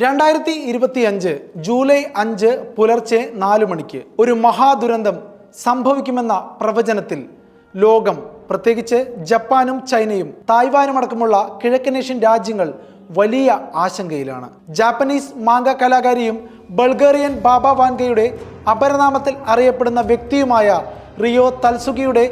രണ്ടായിരത്തി ഇരുപത്തി അഞ്ച് ജൂലൈ അഞ്ച് പുലർച്ചെ നാലു മണിക്ക് ഒരു മഹാദുരന്തം സംഭവിക്കുമെന്ന പ്രവചനത്തിൽ ലോകം പ്രത്യേകിച്ച് ജപ്പാനും ചൈനയും തായ്വാനും അടക്കമുള്ള കിഴക്കനേഷ്യൻ രാജ്യങ്ങൾ വലിയ ആശങ്കയിലാണ്. ജാപ്പനീസ് മാങ്ക കലാകാരിയും ബൾഗേറിയൻ ബാബ വാൻഗയുടെ അപരനാമത്തിൽ അറിയപ്പെടുന്ന വ്യക്തിയുമായ റിയോ തൽസുഗിയുടെ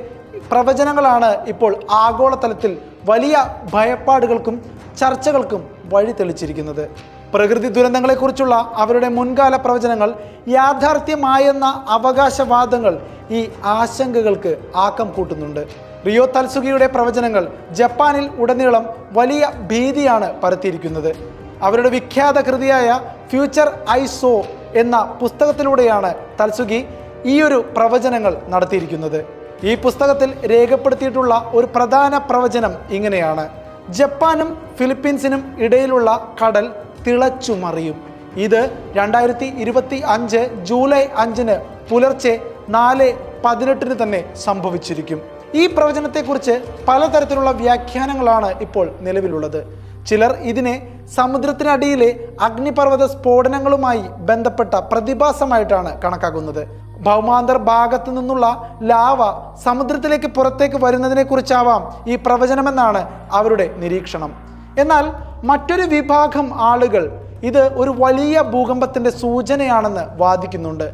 പ്രവചനങ്ങളാണ് ഇപ്പോൾ ആഗോളതലത്തിൽ വലിയ ഭയപ്പാടുകൾക്കും ചർച്ചകൾക്കും വഴി തെളിച്ചിരിക്കുന്നത് പ്രകൃതി ദുരന്തങ്ങളെക്കുറിച്ചുള്ള അവരുടെ മുൻകാല പ്രവചനങ്ങൾ യാഥാർത്ഥ്യമായെന്ന അവകാശവാദങ്ങൾ ഈ ആശങ്കകൾക്ക് ആക്കം കൂട്ടുന്നുണ്ട്. റിയോ തൽസുഗിയുടെ പ്രവചനങ്ങൾ ജപ്പാനിൽ ഉടനീളം വലിയ ഭീതിയാണ് പരത്തിയിരിക്കുന്നത്. അവരുടെ വിഖ്യാത കൃതിയായ ഫ്യൂച്ചർ ഐ സോ എന്ന പുസ്തകത്തിലൂടെയാണ് തൽസുഗി ഈ ഒരു പ്രവചനങ്ങൾ നടത്തിയിരിക്കുന്നത്. ഈ പുസ്തകത്തിൽ രേഖപ്പെടുത്തിയിട്ടുള്ള ഒരു പ്രധാന പ്രവചനം ഇങ്ങനെയാണ്. ജപ്പാനും ഫിലിപ്പീൻസിനും ഇടയിലുള്ള കടൽ തിളച്ചു മറിയും ഇത് രണ്ടായിരത്തി ഇരുപത്തി അഞ്ച് ജൂലൈ അഞ്ചിന് പുലർച്ചെ നാല് പതിനെട്ടിന് തന്നെ സംഭവിച്ചിരിക്കും. ഈ പ്രവചനത്തെക്കുറിച്ച് പലതരത്തിലുള്ള വ്യാഖ്യാനങ്ങളാണ് ഇപ്പോൾ നിലവിലുള്ളത്. ചിലർ ഇതിനെ സമുദ്രത്തിനടിയിലെ അഗ്നിപർവത സ്ഫോടനങ്ങളുമായി ബന്ധപ്പെട്ട പ്രതിഭാസമായിട്ടാണ് കണക്കാക്കുന്നത്. ഭൗമാന്തർ ഭാഗത്തു നിന്നുള്ള ലാവ സമുദ്രത്തിലേക്ക് പുറത്തേക്ക് വരുന്നതിനെ കുറിച്ചാവാം ഈ പ്രവചനമെന്നാണ് അവരുടെ നിരീക്ഷണം. എന്നാൽ മറ്റൊരു വിഭാഗം ആളുകൾ ഇത് ഒരു വലിയ ഭൂകമ്പത്തിന്റെ സൂചനയാണെന്ന് വാദിക്കുന്നുണ്ട്.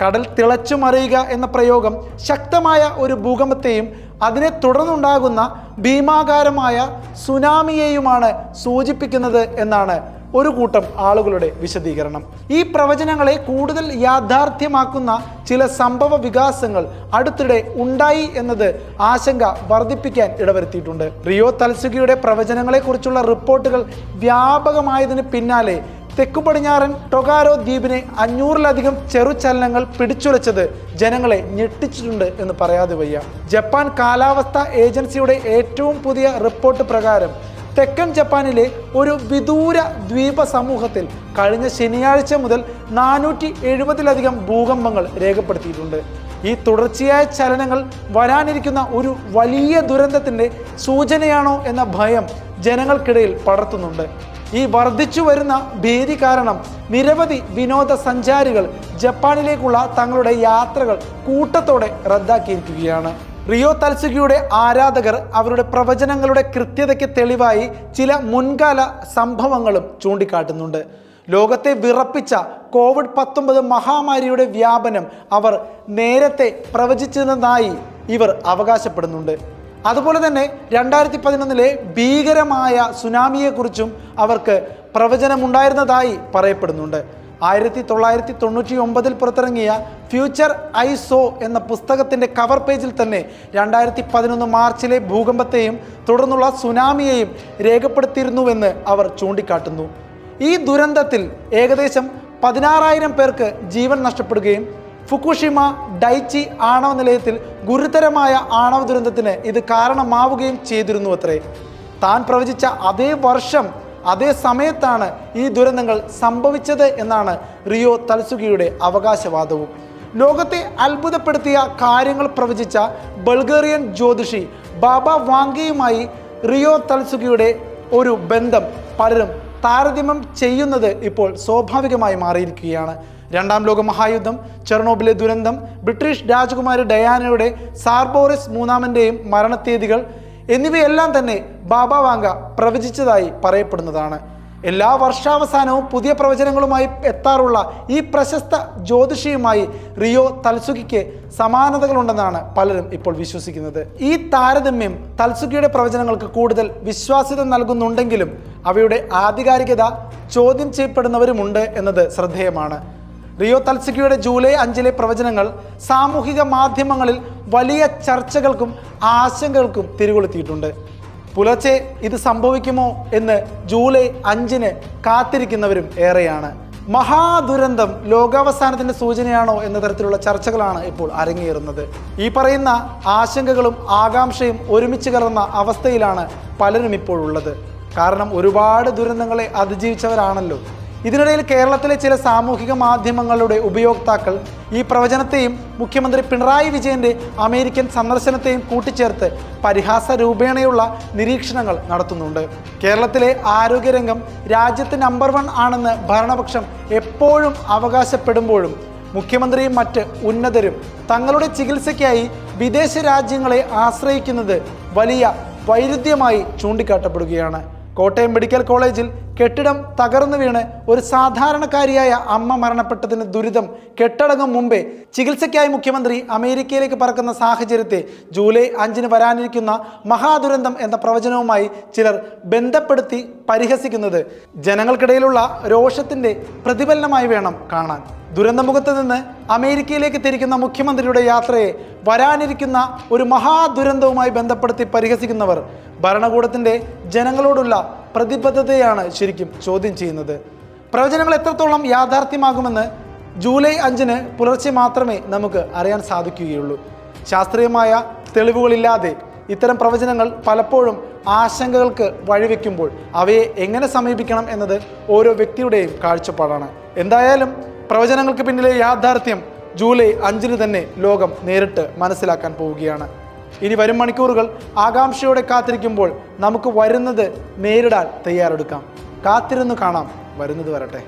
കടൽ തിളച്ചു മറിയുക എന്ന പ്രയോഗം ശക്തമായ ഒരു ഭൂകമ്പത്തെയും അതിനെ തുടർന്നുണ്ടാകുന്ന ഭീമാകാരമായ സുനാമിയെയുമാണ് സൂചിപ്പിക്കുന്നത് എന്നാണ് ഒരു കൂട്ടം ആളുകളുടെ വിശദീകരണം. ഈ പ്രവചനങ്ങളെ കൂടുതൽ യാഥാർത്ഥ്യമാക്കുന്ന ചില സംഭവ വികാസങ്ങൾ അടുത്തിടെ ഉണ്ടായി എന്നത് ആശങ്ക വർദ്ധിപ്പിക്കാൻ ഇടവരുത്തിയിട്ടുണ്ട്. റിയോ തൽസുഗിയുടെ പ്രവചനങ്ങളെക്കുറിച്ചുള്ള റിപ്പോർട്ടുകൾ വ്യാപകമായതിന് പിന്നാലെ തെക്കു പടിഞ്ഞാറൻ ടൊഗാരോ ദ്വീപിനെ അഞ്ഞൂറിലധികം ചെറുചലനങ്ങൾ പിടിച്ചുലച്ചത് ജനങ്ങളെ ഞെട്ടിച്ചിട്ടുണ്ട് എന്ന് പറയാതെ വയ്യ. ജപ്പാൻ കാലാവസ്ഥ ഏജൻസിയുടെ ഏറ്റവും പുതിയ റിപ്പോർട്ട് പ്രകാരം തെക്കൻ ജപ്പാനിലെ ഒരു വിദൂര ദ്വീപ സമൂഹത്തിൽ കഴിഞ്ഞ ശനിയാഴ്ച മുതൽ നാനൂറ്റി എഴുപതിലധികം ഭൂകമ്പങ്ങൾ രേഖപ്പെടുത്തിയിട്ടുണ്ട്. ഈ തുടർച്ചയായ ചലനങ്ങൾ വരാനിരിക്കുന്ന ഒരു വലിയ ദുരന്തത്തിന്റെ സൂചനയാണോ എന്ന ഭയം ജനങ്ങൾക്കിടയിൽ പടർത്തുന്നുണ്ട്. ഈ വർദ്ധിച്ചു വരുന്ന ഭീതി കാരണം നിരവധി വിനോദസഞ്ചാരികൾ ജപ്പാനിലേക്കുള്ള തങ്ങളുടെ യാത്രകൾ കൂട്ടത്തോടെ റദ്ദാക്കിയിരിക്കുകയാണ്. റിയോ തൽസുഗിയുടെ ആരാധകർ അവരുടെ പ്രവചനങ്ങളുടെ കൃത്യതയ്ക്ക് തെളിവായി ചില മുൻകാല സംഭവങ്ങളും ചൂണ്ടിക്കാട്ടുന്നുണ്ട്. ലോകത്തെ വിറപ്പിച്ച കോവിഡ് പത്തൊമ്പത് മഹാമാരിയുടെ വ്യാപനം അവർ നേരത്തെ പ്രവചിച്ചിരുന്നതായി ഇവർ അവകാശപ്പെടുന്നുണ്ട്. അതുപോലെ തന്നെ രണ്ടായിരത്തി പതിനൊന്നിലെ ഭീകരമായ സുനാമിയെക്കുറിച്ചും അവർക്ക് പ്രവചനമുണ്ടായിരുന്നതായി പറയപ്പെടുന്നുണ്ട്. ആയിരത്തി തൊള്ളായിരത്തി തൊണ്ണൂറ്റി ഒമ്പതിൽ പുറത്തിറങ്ങിയ ഫ്യൂച്ചർ ഐ സോ എന്ന പുസ്തകത്തിന്റെ കവർ പേജിൽ തന്നെ രണ്ടായിരത്തി പതിനൊന്ന് മാർച്ചിലെ ഭൂകമ്പത്തെയും തുടർന്നുള്ള സുനാമിയെയും രേഖപ്പെടുത്തിയിരുന്നുവെന്ന് അവർ ചൂണ്ടിക്കാട്ടുന്നു. ഈ ദുരന്തത്തിൽ ഏകദേശം പതിനാറായിരം പേർക്ക് ജീവൻ നഷ്ടപ്പെടുകയും ഫുക്കുഷിമ ഡൈച്ചി ആണവ നിലയത്തിൽ ഗുരുതരമായ ആണവ ദുരന്തത്തിന് ഇത് കാരണമാവുകയും ചെയ്തിരുന്നു അത്രേ താൻ പ്രവചിച്ച അതേ വർഷം അതേ സമയത്താണ് ഈ ദുരന്തങ്ങൾ സംഭവിച്ചത് എന്നാണ് റിയോ തൽസുകിയുടെ അവകാശവാദവും. ലോകത്തെ അത്ഭുതപ്പെടുത്തിയ കാര്യങ്ങൾ പ്രവചിച്ച ബൾഗേറിയൻ ജ്യോതിഷി ബാബ വാങ്കയുമായി റിയോ തൽസുകിയുടെ ഒരു ബന്ധം പലരും താരതമ്യം ചെയ്യുന്നത് ഇപ്പോൾ സ്വാഭാവികമായി മാറിയിരിക്കുകയാണ്. രണ്ടാം ലോക മഹായുദ്ധം ചെർണോബിലെ ദുരന്തം ബ്രിട്ടീഷ് രാജകുമാരി ഡയാനയുടെ സാർബോറിസ് മൂന്നാമന്റെയും മരണത്തീയതികൾ എന്നിവയെല്ലാം തന്നെ ബാബ വാങ്ക പ്രവചിച്ചതായി പറയപ്പെടുന്നതാണ്. എല്ലാ വർഷാവസാനവും പുതിയ പ്രവചനങ്ങളുമായി എത്താറുള്ള ഈ പ്രശസ്ത ജ്യോതിഷിയുമായി റിയോ തൽസുഖിക്ക് സമാനതകളുണ്ടെന്നാണ് പലരും ഇപ്പോൾ വിശ്വസിക്കുന്നത്. ഈ താരതമ്യം തൽസുഖിയുടെ പ്രവചനങ്ങൾക്ക് കൂടുതൽ വിശ്വാസ്യത നൽകുന്നുണ്ടെങ്കിലും അവയുടെ ആധികാരികത ചോദ്യം ചെയ്യപ്പെടുന്നവരുമുണ്ട് എന്നത് ശ്രദ്ധേയമാണ്. റിയോ തൽസുഖിയുടെ ജൂലൈ അഞ്ചിലെ പ്രവചനങ്ങൾ സാമൂഹിക മാധ്യമങ്ങളിൽ വലിയ ചർച്ചകൾക്കും ആശങ്കകൾക്കും തിരികൊളുത്തിയിട്ടുണ്ട്. പുലർച്ചെ ഇത് സംഭവിക്കുമോ എന്ന് ജൂലൈ അഞ്ചിന് കാത്തിരിക്കുന്നവരും ഏറെയാണ്. മഹാദുരന്തം ലോകാവസാനത്തിന്റെ സൂചനയാണോ എന്ന തരത്തിലുള്ള ചർച്ചകളാണ് ഇപ്പോൾ അരങ്ങേറുന്നത്. ഈ പറയുന്ന ആശങ്കകളും ആകാംക്ഷയും ഒരുമിച്ച് കലർന്ന അവസ്ഥയിലാണ് പലരും ഇപ്പോൾ ഉള്ളത്. കാരണം ഒരുപാട് ദുരന്തങ്ങളെ അതിജീവിച്ചവരാണല്ലോ. ഇതിനിടയിൽ കേരളത്തിലെ ചില സാമൂഹിക മാധ്യമങ്ങളുടെ ഉപയോക്താക്കൾ ഈ പ്രവചനത്തെയും മുഖ്യമന്ത്രി പിണറായി വിജയന്റെ അമേരിക്കൻ സന്ദർശനത്തെയും കൂട്ടിച്ചേർത്ത് പരിഹാസ രൂപേണയുള്ള നിരീക്ഷണങ്ങൾ നടത്തുന്നുണ്ട്. കേരളത്തിലെ ആരോഗ്യരംഗം രാജ്യത്ത് നമ്പർ വൺ ആണെന്ന് ഭരണപക്ഷം എപ്പോഴും അവകാശപ്പെടുമ്പോഴും മുഖ്യമന്ത്രിയും മറ്റ് ഉന്നതരും തങ്ങളുടെ ചികിത്സയ്ക്കായി വിദേശ രാജ്യങ്ങളെ ആശ്രയിക്കുന്നത് വലിയ വൈരുദ്ധ്യമായി ചൂണ്ടിക്കാട്ടപ്പെടുകയാണ്. കോട്ടയം മെഡിക്കൽ കോളേജിൽ കെട്ടിടം തകർന്നു വീണ് ഒരു സാധാരണക്കാരിയായ അമ്മ മരണപ്പെട്ടതിന് ദുരിതം കെട്ടടങ്ങും മുമ്പേ ചികിത്സയ്ക്കായി മുഖ്യമന്ത്രി അമേരിക്കയിലേക്ക് പറക്കുന്ന സാഹചര്യത്തെ ജൂലൈ അഞ്ചിന് വരാനിരിക്കുന്ന മഹാദുരന്തം എന്ന പ്രവചനവുമായി ചിലർ ബന്ധപ്പെടുത്തി പരിഹസിക്കുന്നത് ജനങ്ങൾക്കിടയിലുള്ള രോഷത്തിന്റെ പ്രതിഫലനമായി വേണം കാണാൻ. ദുരന്തമുഖത്ത് നിന്ന് അമേരിക്കയിലേക്ക് തിരിക്കുന്ന മുഖ്യമന്ത്രിയുടെ യാത്രയെ വരാനിരിക്കുന്ന ഒരു മഹാദുരന്തവുമായി ബന്ധപ്പെടുത്തി പരിഹസിക്കുന്നവർ ഭരണകൂടത്തിന്റെ ജനങ്ങളോടുള്ള പ്രതിബദ്ധതയാണ് ശരിക്കും ചോദ്യം ചെയ്യുന്നത്. പ്രവചനങ്ങൾ എത്രത്തോളം യാഥാർത്ഥ്യമാകുമെന്ന് ജൂലൈ അഞ്ചിന് പുലർച്ചെ മാത്രമേ നമുക്ക് അറിയാൻ സാധിക്കുകയുള്ളൂ. ശാസ്ത്രീയമായ തെളിവുകളില്ലാതെ ഇത്തരം പ്രവചനങ്ങൾ പലപ്പോഴും ആശങ്കകൾക്ക് വഴിവെക്കുമ്പോൾ അവയെ എങ്ങനെ സമീപിക്കണം എന്നത് ഓരോ വ്യക്തിയുടെയും കാഴ്ചപ്പാടാണ്. എന്തായാലും പ്രവചനങ്ങൾക്ക് പിന്നിലെ യാഥാർത്ഥ്യം ജൂലൈ അഞ്ചിന് തന്നെ ലോകം നേരിട്ട് മനസ്സിലാക്കാൻ പോവുകയാണ്. ഇനി വരും മണിക്കൂറുകൾ ആകാംക്ഷയോടെ കാത്തിരിക്കുമ്പോൾ നമുക്ക് വരുന്നത് നേരിടാൻ തയ്യാറെടുക്കാം. കാത്തിരുന്ന് കാണാം. വരുന്നത് വരട്ടെ.